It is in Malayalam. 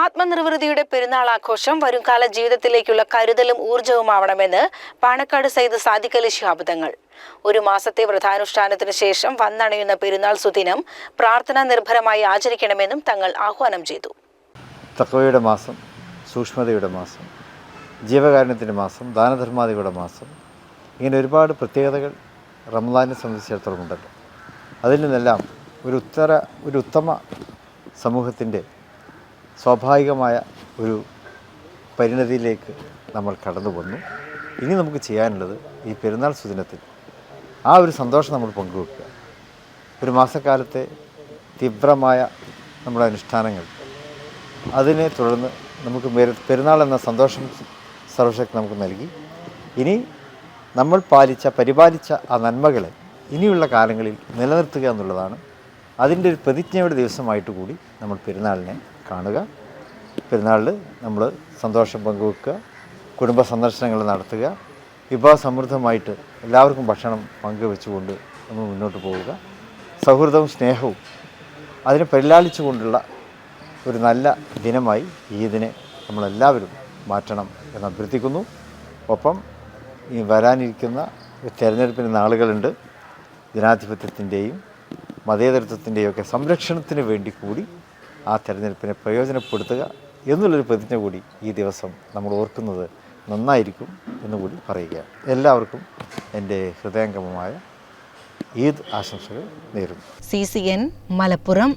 ആത്മനിർവൃതിയുടെ പെരുന്നാൾ ആഘോഷം വരുംകാല ജീവിതത്തിലേക്കുള്ള കരുതലും ഊർജവുമാവണമെന്ന് പാണക്കാട് സയ്യിദ് സാദിഖലി ശിഹാബ് തങ്ങൾ. ഒരു മാസത്തെ വ്രതാനുഷ്ഠാനത്തിന് ശേഷം വന്നണയുന്ന പെരുന്നാൾ സുദിനം പ്രാർത്ഥനാ നിർഭരമായി ആചരിക്കണമെന്നും തങ്ങൾ ആഹ്വാനം ചെയ്തു. തക്കവയുടെ മാസം സൂക്ഷ്മതയുടെ മാസം ജീവകാരുണ്യത്തിന്റെ മാസം ദാനധർമാദികളുടെ മാസം ഇങ്ങനെ ഒരുപാട് പ്രത്യേകതകൾ റംസാനെ സംബന്ധിച്ചിടത്തോളം ഉണ്ടല്ലോ. അതിൽ നിന്നെല്ലാം ഒരു ഉത്തര ഒരു ഉത്തമ സമൂഹത്തിന്റെ സ്വാഭാവികമായ ഒരു പരിണതിയിലേക്ക് നമ്മൾ കടന്നു വന്നു. ഇനി നമുക്ക് ചെയ്യാനുള്ളത് ഈ പെരുന്നാൾ സുദിനത്തിൽ ആ ഒരു സന്തോഷം നമ്മൾ പങ്കുവെക്കുക. ഒരു മാസക്കാലത്തെ തീവ്രമായ നമ്മുടെ അനുഷ്ഠാനങ്ങൾ. അതിനെ തുടർന്ന് നമുക്ക് പെരുന്നാൾ എന്ന സന്തോഷം സർവശക്തി നമുക്ക് നൽകി. ഇനി നമ്മൾ പാലിച്ച പരിപാലിച്ച ആ നന്മകളെ ഇനിയുള്ള കാലങ്ങളിൽ നിലനിർത്തുക എന്നുള്ളതാണ് അതിന്റെ ഒരു പ്രതിജ്ഞയുടെ ദിവസമായിട്ട് കൂടി നമ്മൾ പെരുന്നാളിനെ കാണുക. പെരുന്നാളിൽ നമ്മൾ സന്തോഷം പങ്കുവെക്കുക കുടുംബ സന്ദർശനങ്ങൾ നടത്തുക വിഭവ സമൃദ്ധമായിട്ട് എല്ലാവർക്കും ഭക്ഷണം പങ്കുവെച്ചുകൊണ്ട് നമ്മൾ മുന്നോട്ട് പോവുക. സൗഹൃദവും സ്നേഹവും അതിനെ പരിലാളിച്ചുകൊണ്ടുള്ള ഒരു നല്ല ദിനമായി ഈദിനെ നമ്മളെല്ലാവരും മാറ്റണം എന്ന് അഭ്യർത്ഥിക്കുന്നു. ഒപ്പം ഈ വരാനിരിക്കുന്ന തെരഞ്ഞെടുപ്പിന് നാളുകളുണ്ട്. ജനാധിപത്യത്തിന്റെയും മതേതരത്വത്തിന്റെയും ഒക്കെ സംരക്ഷണത്തിന് വേണ്ടി കൂടി ആ തെരഞ്ഞെടുപ്പിനെ പ്രയോജനപ്പെടുത്തുക എന്നുള്ളൊരു പ്രതിജ്ഞ കൂടി ഈ ദിവസം നമ്മൾ ഓർക്കുന്നത് നന്നായിരിക്കും എന്നുകൂടി പറയുക. എല്ലാവർക്കും എന്റെ ഹൃദയംഗമമായ ഈദ് ആശംസകൾ നേരുന്നു. C C N Malappuram